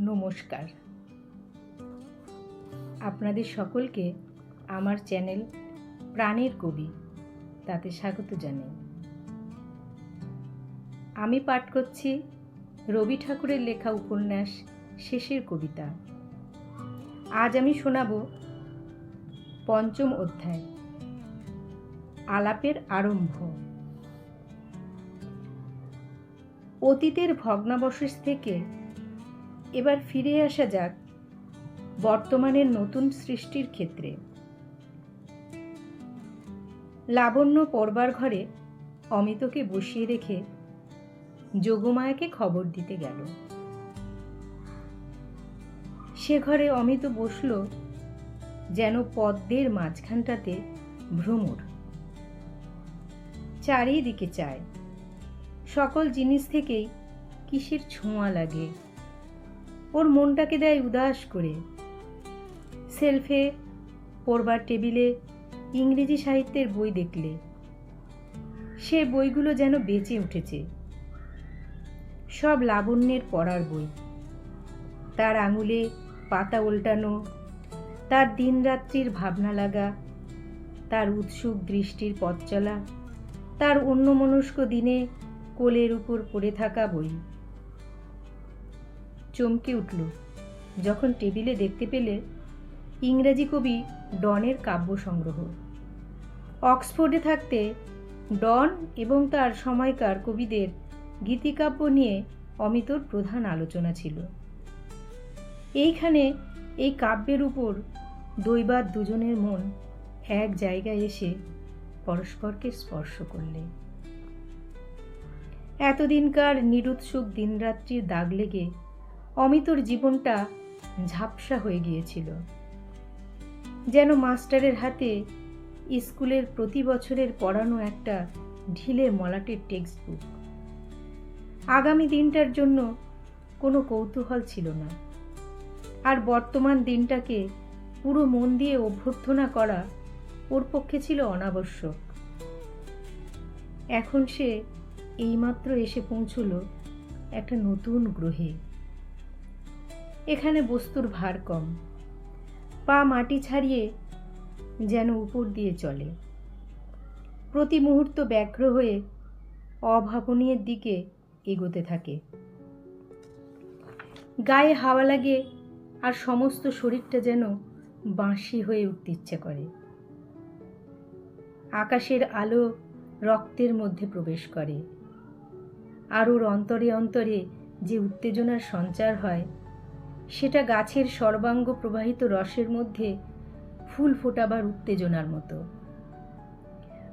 নমস্কার। আপনাদের সকলকে আমার চ্যানেল প্রাণের কবি তাতে স্বাগত জানাই। আমি পাঠ করছি রবি ঠাকুরের লেখা উপন্যাস শেষের কবিতা। আজ আমি শোনাব পঞ্চম অধ্যায়, আলাপের আরম্ভ। অতীতের ভগ্নাবশেষ থেকে এবার ফিরে আসা যাক বর্তমানের নতুন সৃষ্টির ক্ষেত্রে। লাবণ্য পড়বার ঘরে অমিতকে বসিয়ে রেখে যোগমায়াকে খবর দিতে গেল। সে ঘরে অমিত বসল যেন পদ্মের মাঝখানটাতে ভ্রমর। চারিদিকে চায়। সকল জিনিস থেকেই কিসের ছোঁয়া লাগে? ওর মনটাকে দেয় উদাস করে। সেলফে পড়বার টেবিলে ইংরেজি সাহিত্যের বই দেখলে। সে বইগুলো যেন বেঁচে উঠেছে। সব লাবণ্যের পড়ার বই। তার আঙুলে পাতা উল্টানো তার দিনরাত্রির ভাবনা লাগা, তার উৎসুক দৃষ্টির পথ চলা, তার অন্যমনস্ক দিনে কোলের উপর পড়ে থাকা বই। চমকে উঠল। যখন টেবিলে দেখতে পেলে ইংরেজি কবি ডনের কাব্য সংগ্রহ। অক্সফোর্ডে থাকতে ডন এবং তার সময়কার কবিদের গীতিকাব্য নিয়ে অমিতর প্রধান আলোচনা ছিল। এইখানে এই কাব্যের উপর দৈবাত দুজনের মন এক জায়গায় এসে পরস্পরকে স্পর্শ করলে। এতদিনকার নিরুৎসুক দিনরাত্রির দাগ লেগে অমিতর জীবনটা ঝাপসা হয়ে গিয়েছিল। যেন মাস্টারের হাতে স্কুলের প্রতি বছরের পড়ানো একটা ঢিলে মলাটের টেক্সট বুক আগামী দিনটার জন্য কোনো কৌতূহল ছিল না। আর বর্তমান দিনটাকে পুরো মন দিয়ে অভ্যর্থনা করা ওর পক্ষে ছিল অনাবশ্যক। এখন সে এইমাত্র এসে পৌঁছল একটা নতুন গ্রহে। এখানে বস্তুর ভার কম। পা মাটি ছাড়িয়ে যেন উপর দিয়ে চলে। প্রতি মুহূর্ত ব্যগ্র হয়ে অভাবনীয়ের দিকে এগোতে থাকে। গায়ে হাওয়া লাগে আর সমস্ত শরীরটা যেন বাঁশি হয়ে উঠতে ইচ্ছে করে। আকাশের আলো রক্তের মধ্যে প্রবেশ করে। আর ওর অন্তরে অন্তরে যে উত্তেজনার সঞ্চার হয় সেটা গাছের সর্বাঙ্গ প্রবাহিত রসের মধ্যে ফুল ফোটাবার উত্তেজনার মতো।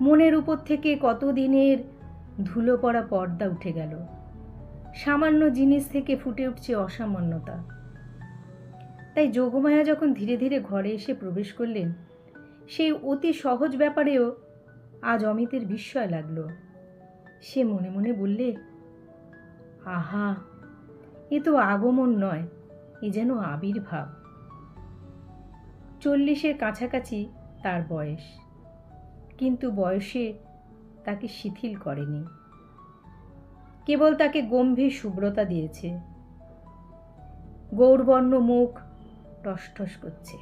মনের উপর থেকে কতদিনের ধুলো পড়া পর্দা উঠে গেল। সামান্য জিনিস থেকে ফুটে উঠছে অসামান্যতা। তাই যোগমায়া যখন ধীরে ধীরে ঘরে এসে প্রবেশ করলেন, সেই অতি সহজ ব্যাপারেও আজ অমিতের বিস্ময় লাগল। সে মনে মনে বললে, আহা, এ তো আগমন নয়। এ যেন আবির্ভাব। চল্লিশের কাছাকাছি তার বয়স। কিন্তু বয়সে তাকে শিথিল করেনি। কেবল তাকে গম্ভীর শুভ্রতা দিয়েছে। গৌরবর্ণ মুখ টসটস করছে।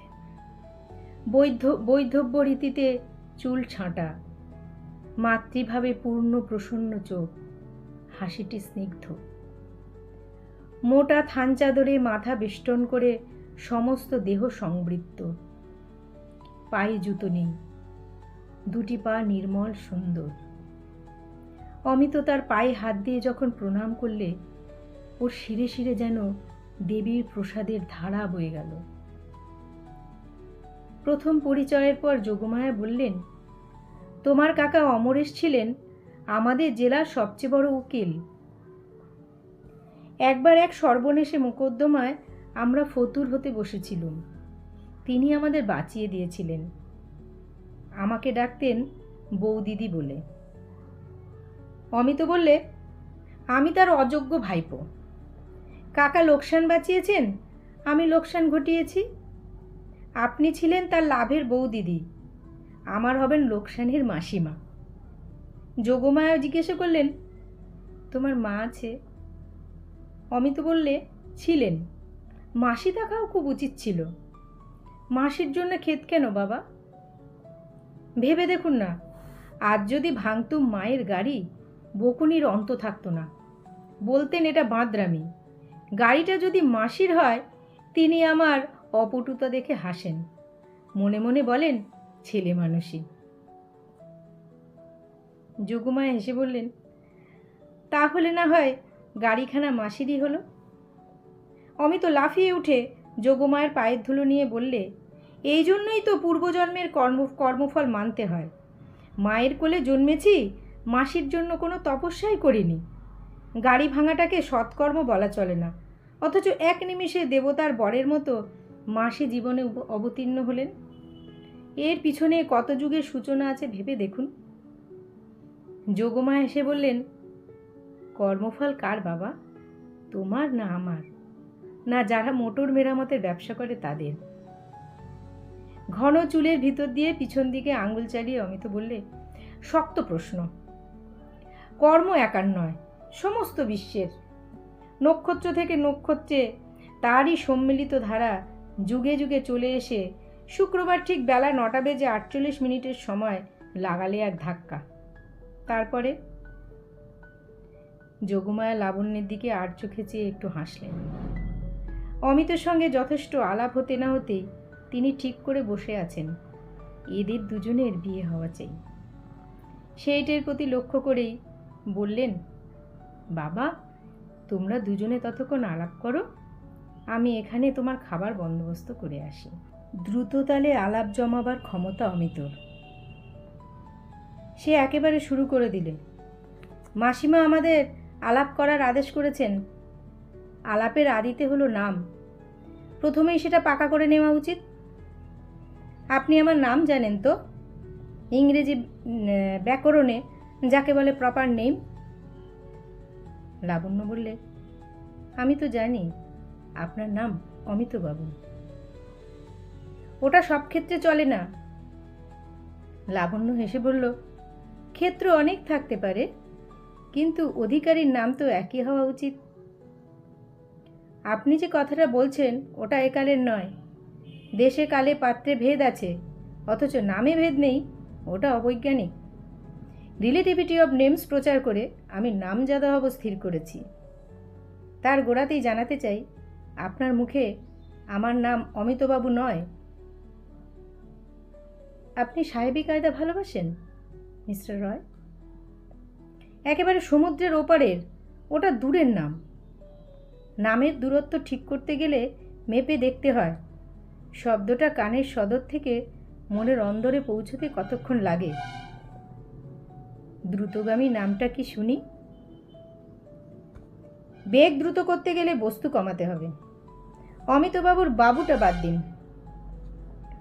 বৈধ, বৈধব্য রীতিতে চুল ছাঁটা, মাতৃভাবে পূর্ণ প্রসন্ন চোখ, হাসিটি স্নিগ্ধ। মোটা থান চাদরে মাথা বেষ্টন করে সমস্ত দেহ সংবৃত্ত। পায়ে জুতো নেই। দুটি পা নির্মল সুন্দর। অমিত তার পায়ে হাত দিয়ে যখন প্রণাম করলে, ওর শিরে শিরে যেন দেবীর প্রসাদের ধারা বয়ে গেল। প্রথম পরিচয়ের পর যোগমায়া বললেন, তোমার কাকা অমরেশ ছিলেন আমাদের জেলার সবচেয়ে বড় উকিল। একবার এক সর্বনেশে মোকদ্দমায় আমরা ফতুর হতে বসেছিলুম। তিনি আমাদের বাঁচিয়ে দিয়েছিলেন। আমাকে ডাকতেন বৌদিদি বলে। অমিত বললে, আমি তার অযোগ্য ভাইপো। কাকা লোকসান বাঁচিয়েছেন, আমি লোকসান ঘটিয়েছি। আপনি ছিলেন তার লাভের বৌদিদি আমার হবেন লোকসানের মাসিমা। যোগমায়া জিজ্ঞাসা করলেন, তোমার মা আছে? অমিত বললে, ছিলেন। মাসি থাকাও খুব উচিত ছিল। মাসির জন্য ক্ষেত কেন বাবা? ভেবে দেখুন না, আজ যদি ভাঙতুম মায়ের গাড়ি, বকুনির অন্ত থাকতো না। বলতেন এটা বাঁদরামি। গাড়িটা যদি মাসির হয়, তিনি আমার অপটুতা দেখে হাসেন। মনে মনে বলেন, ছেলে মানুষই। যোগমায়া হেসে বললেন, তাহলে না হয় গাড়িখানা মাসিরই হলো। অমিত লাফিয়ে উঠে যোগমায়ের পায়ের ধুলো নিয়ে বললে, এই জন্যই তো পূর্বজন্মের কর্ম, কর্মফল মানতে হয়। মায়ের কোলে জন্মেছি, মাসির জন্য কোনো তপস্যাই করিনি। গাড়ি ভাঙাটাকে সৎকর্ম বলা চলে না। অথচ এক নিমিষে দেবতার বরের মতো মাসি জীবনে অবতীর্ণ হলেন। এর পিছনে কত যুগের সূচনা আছে ভেবে দেখুন। যোগমা এসে বললেন কর্মফল কার বাবা? তোমার না আমার? না, যারা মোটর মেরামতের ব্যবসা করে তাদের। ঘন চুলের ভিতর দিয়ে পিছন দিকে আঙুল চালিয়ে অমিত বললে, শক্ত প্রশ্ন। কর্ম একার নয়, সমস্ত বিশ্বের। নক্ষত্র থেকে নক্ষত্রে তারই সম্মিলিত ধারা যুগে যুগে চলে এসে শুক্রবার ঠিক বেলা নটা বেজে আটচল্লিশ মিনিটের সময় লাগালে এক ধাক্কা। তারপরে যোগমায়া লাবণ্যের দিকে আর চোখে চেয়ে একটু হাসলেন। অমিতের সঙ্গে যথেষ্ট আলাপ হতে না হতেই তিনি ঠিক করে বসে আছেন। এদের দুজনের বিয়ে হওয়া চাই। সেইটের প্রতি লক্ষ্য করেই বললেন, বাবা, তোমরা দুজনে ততক্ষণ আলাপ করো। আমি এখানে তোমার খাবার বন্দোবস্ত করে আসি। দ্রুত তালে আলাপ জমাবার ক্ষমতা অমিতর। সে একেবারে শুরু করে দিলে, মাসিমা, আমাদের আলাপ করার আদেশ করেছেন। আলাপের আদিতে হলো নাম। প্রথমেই সেটা পাকা করে নেওয়া উচিত। আপনি আমার নাম জানেন তো? ইংরেজি ব্যাকরণে যাকে বলে প্রপার নেম লাবণ্য বললে, আমি তো জানি, আপনার নাম অমিতবাবু। ওটা সব ক্ষেত্রে চলে না। লাবণ্য হেসে বলল, ক্ষেত্র অনেক থাকতে পারে। কিন্তু অধিকারীর নাম তো একই হওয়া উচিত। আপনি যে কথাটা বলছেন, ওটা একালের নয়। দেশে কালে পাত্রে ভেদ আছে, অথচ নামে ভেদ নেই, ওটা অবৈজ্ঞানিক। রিলেটিভিটি অব নেমস প্রচার করে আমি নামজাদা হব স্থির করেছি। তার গোড়াতেই জানাতে চাই, আপনার মুখে আমার নাম অমিতবাবু নয়। আপনি সাহেবী কায়দা ভালোবাসেন, মিস্টার রয়? একেবারে সমুদ্রের ওপারের, ওটা দূরের নাম। নামের দূরত্ব ঠিক করতে গেলে মেপে দেখতে হয়। শব্দটা কানের সদর থেকে মনের অন্দরে পৌঁছতে কতক্ষণ লাগে? দ্রুতগামী নামটা কি শুনি? বেগ দ্রুত করতে গেলে বস্তু কমাতে হবে। অমিতবাবুর বাবুটা বাদ দিন।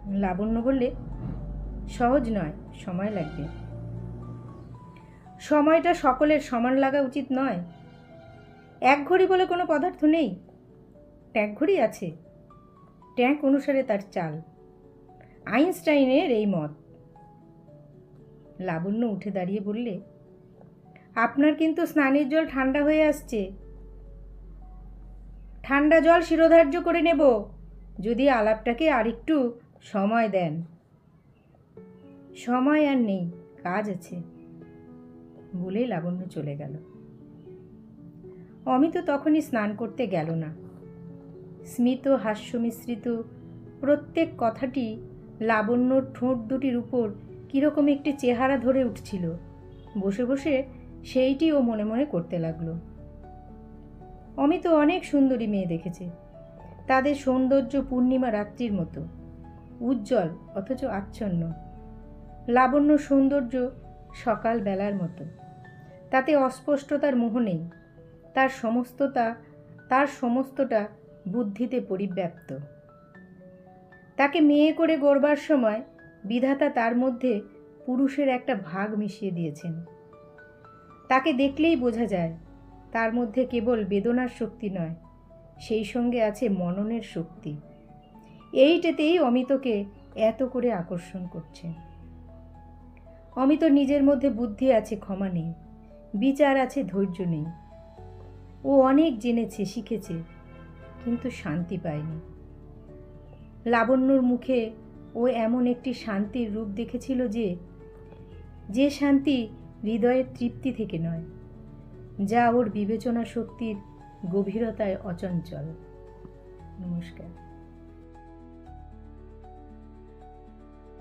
লাবণ্য বললে, সহজ নয়, সময় লাগবে। সময়টা সকলের সমান লাগা উচিত নয়। এক ঘড়ি বলে কোনো পদার্থ নেই। ট্যাঙ্ক ঘড়ি আছে। ট্যাঙ্ক অনুসারে তার চাল। আইনস্টাইনের এই মত। লাবণ্য উঠে দাঁড়িয়ে বললে, আপনার কিন্তু স্নানের জল ঠান্ডা হয়ে আসছে। ঠান্ডা জল শিরোধার্য করে নেব। যদি আলাপটাকে আরেকটু সময় দেন। সময় আর নেই, কাজ আছে। বলেই লাবণ্য চলে গেল। অমিত তখনই স্নান করতে গেল না। স্মিত হাস্য মিশ্রিত প্রত্যেক কথাটি লাবণ্যর ঠোঁট দুটির উপর কীরকম একটি চেহারা ধরে উঠছিল। বসে বসে সেইটি ও মনে মনে করতে লাগল। অমিত অনেক সুন্দরী মেয়ে দেখেছে। তাদের সৌন্দর্য পূর্ণিমা রাত্রির মতো, উজ্জ্বল অথচ আচ্ছন্ন। লাবণ্য সৌন্দর্য সকালবেলার মতো। তাতে অস্পষ্টতার মোহ নেই। তার সমস্ততা, তার সমস্তটা বুদ্ধিতে পরিব্যাপ্ত। তাকে মেয়ে করে গড়বার সময় বিধাতা তার মধ্যে পুরুষের একটা ভাগ মিশিয়ে দিয়েছেন। তাকে দেখলেই বোঝা যায়, তার মধ্যে কেবল বেদনার শক্তি নয়, সেই সঙ্গে আছে মননের শক্তি। এইটাতেই অমিতকে এত করে আকর্ষণ করছে। অমিত নিজের মধ্যে বুদ্ধি আছে, ক্ষমা নেই। বিচার আছে, ধৈর্য নেই। ও অনেক জেনেছে, শিখেছে, কিন্তু শান্তি পায়নি। লাবণ্যর মুখে ও এমন একটি শান্তির রূপ দেখেছিল যে যে শান্তি হৃদয়ের তৃপ্তি থেকে নয়, যা ওর বিবেচনা শক্তির গভীরতায় অচঞ্চল। নমস্কার।